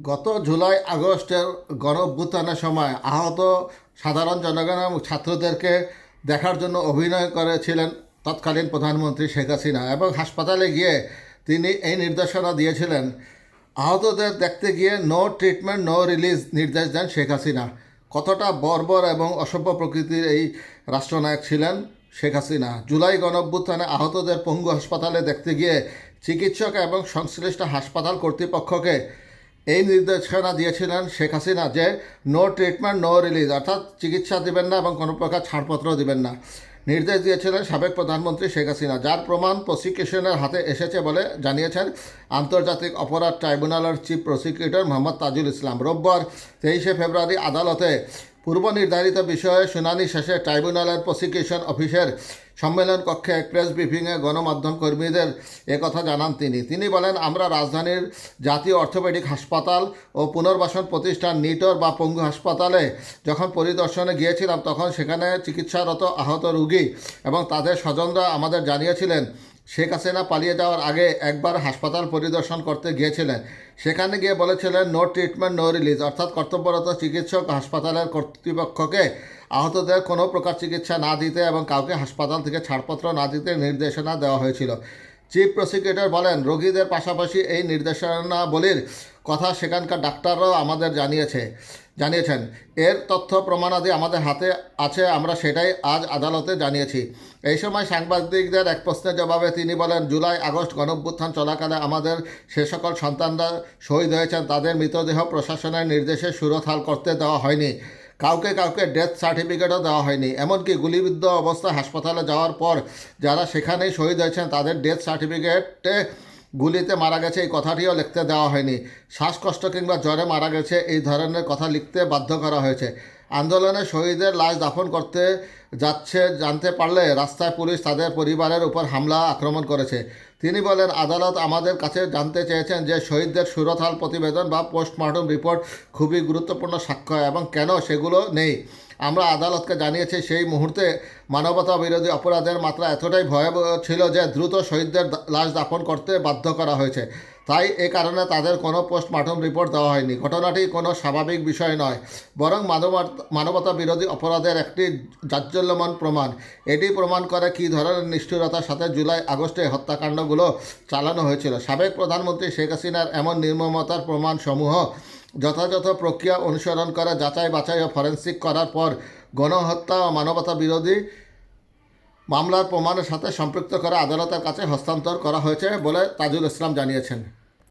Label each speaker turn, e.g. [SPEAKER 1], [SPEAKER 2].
[SPEAKER 1] গত জুলাই আগস্টের গণ অভ্যুত্থানের সময় আহত সাধারণ জনগণ এবং ছাত্রদেরকে দেখার জন্য অভিনয় করেছিলেন তৎকালীন প্রধানমন্ত্রী শেখ হাসিনা এবং হাসপাতালে গিয়ে তিনি এই নির্দেশনা দিয়েছিলেন, আহতদের দেখতে গিয়ে নো ট্রিটমেন্ট নো রিলিজ নির্দেশ দেন শেখ হাসিনা। কতটা বর্বর এবং অসভ্য প্রকৃতির এই রাষ্ট্রনায়ক ছিলেন শেখ হাসিনা। জুলাই গণঅভ্যুত্থানে আহতদের পঙ্গু হাসপাতালে দেখতে গিয়ে চিকিৎসক এবং সংশ্লিষ্ট হাসপাতাল কর্তৃপক্ষকে এই নির্দেশনা দিয়েছিলেন শেখ হাসিনা যে নো ট্রিটমেন্ট নো রিলিজ অর্থাৎ চিকিৎসা দেবেন না এবং কোনো প্রকার ছাড়পত্র দেবেন না। নির্দেশ দিয়েছিলেন সাবেক প্রধানমন্ত্রী শেখ হাসিনা, যার প্রমাণ প্রসিকিউশনের হাতে এসেছে বলে জানিয়েছেন আন্তর্জাতিক অপরাধ ট্রাইব্যুনালের চিফ প্রসিকিউটর মোহাম্মদ তাজুল ইসলাম। রোববার তেইশে ফেব্রুয়ারি আদালতে পূর্ব নির্ধারিত বিষয়ে শুনানি শেষে ট্রাইব্যুনালের প্রসিকিউশন অফিসের সম্মেলন কক্ষে এক প্রেস ব্রিফিংয়ে গণমাধ্যম কর্মীদের একথা জানান তিনি। তিনি বলেন, আমরা রাজধানীর জাতীয় অর্থোপেডিক হাসপাতাল ও পুনর্বাসন প্রতিষ্ঠান নিটর বা পঙ্গু হাসপাতালে যখন পরিদর্শনে গিয়েছিলাম, তখন সেখানে চিকিৎসারত আহত রোগী এবং তাদের স্বজনরা আমাদের জানিয়েছিলেন শেখ হাসিনা পালিয়ে যাওয়ার আগে একবার হাসপাতাল পরিদর্শন করতে গিয়েছিলেন। সেখানে গিয়ে বলেছিলেন নো ট্রিটমেন্ট নো রিলিজ অর্থাৎ কর্তব্যরত চিকিৎসক হাসপাতালের কর্তৃপক্ষকে আহতদের কোনো প্রকার চিকিৎসা না দিতে এবং কাউকে হাসপাতাল থেকে ছাড়পত্র না দিতে নির্দেশনা দেওয়া হয়েছিল। চিফ প্রসিকিউটর বলেন, রোগীদের পাশাপাশি এই নির্দেশনাবলীর কথা সেখানকার ডাক্তাররাও আমাদের জানিয়েছে, জানিয়েছেন। এর তথ্য প্রমাণাদি আমাদের হাতে আছে, আমরা সেটাই আজ আদালতে জানিয়েছি। এই সময় সাংবাদিকদের এক প্রশ্নের জবাবে তিনি বলেন, জুলাই, আগস্ট গণঅভ্যুত্থান চলাকালে আমাদের সে সকল সন্তানরা শহীদ হয়েছেন, তাদের মৃতদেহ প্রশাসনের নির্দেশে সুরথাল করতে দেওয়া হয়নি। কাউকে কাউকে ডেথ সার্টিফিকেটও দেওয়া হয়নি। এমনকি গুলিবিদ্ধ অবস্থায় হাসপাতালে যাওয়ার পর যারা সেখানেই শহীদ হয়েছেন, তাদের ডেথ সার্টিফিকেটে গুলিতে মারা গেছে, এই কথাটিও লিখতে দেওয়া হয়নি। শ্বাসকষ্ট কিংবা জ্বরে মারা গেছে, এই ধরনের কথা লিখতে বাধ্য করা হয়েছে। আন্দোলনে শহীদের লাশ দাফন করতে যাচ্ছে, জানতে পারলে রাস্তায় পুলিশ তাদের পরিবারের উপর হামলা আক্রমণ করেছে। তিনি বলেন, আদালত আমাদের কাছে জানতে চেয়েছেন যে শহীদদের সুরতহাল প্রতিবেদন বা পোস্টমর্টম রিপোর্ট খুবই গুরুত্বপূর্ণ সাক্ষ্য এবং কেন সেগুলো নেই। আমরা আদালতকে জানিয়েছি, সেই মুহূর্তে মানবতা বিরোধী অপরাধের মাত্রা এতটাই ভয়াবহ ছিল যে দ্রুত শহীদদের লাশ দাফন করতে বাধ্য করা হয়েছে। তাই এ কারণে তাদের কোনো পোস্টমর্টম রিপোর্ট দেওয়া হয়নি। ঘটনাটি কোনো স্বাভাবিক বিষয় নয়, বরং মানবতা বিরোধী অপরাধের একটি জাজ্জল্যমান প্রমাণ। এটি প্রমাণ করে কী ধরনের নিষ্ঠুরতার সাথে জুলাই, আগস্টে হত্যাকাণ্ডগুলো চালানো হয়েছিল। সাবেক প্রধানমন্ত্রী শেখ হাসিনার এমন নির্মমতার প্রমাণসমূহ যথাযথ প্রক্রিয়া অনুসরণ করা, যাচাই বাছাই ও ফরেন্সিক করার পর গণহত্যা ও মানবতা বিরোধী মামলার প্রমাণের সাথে সম্পৃক্ত করা আদালতের কাছে হস্তান্তর করা হয়েছে বলে তাজুল ইসলাম জানিয়েছেন।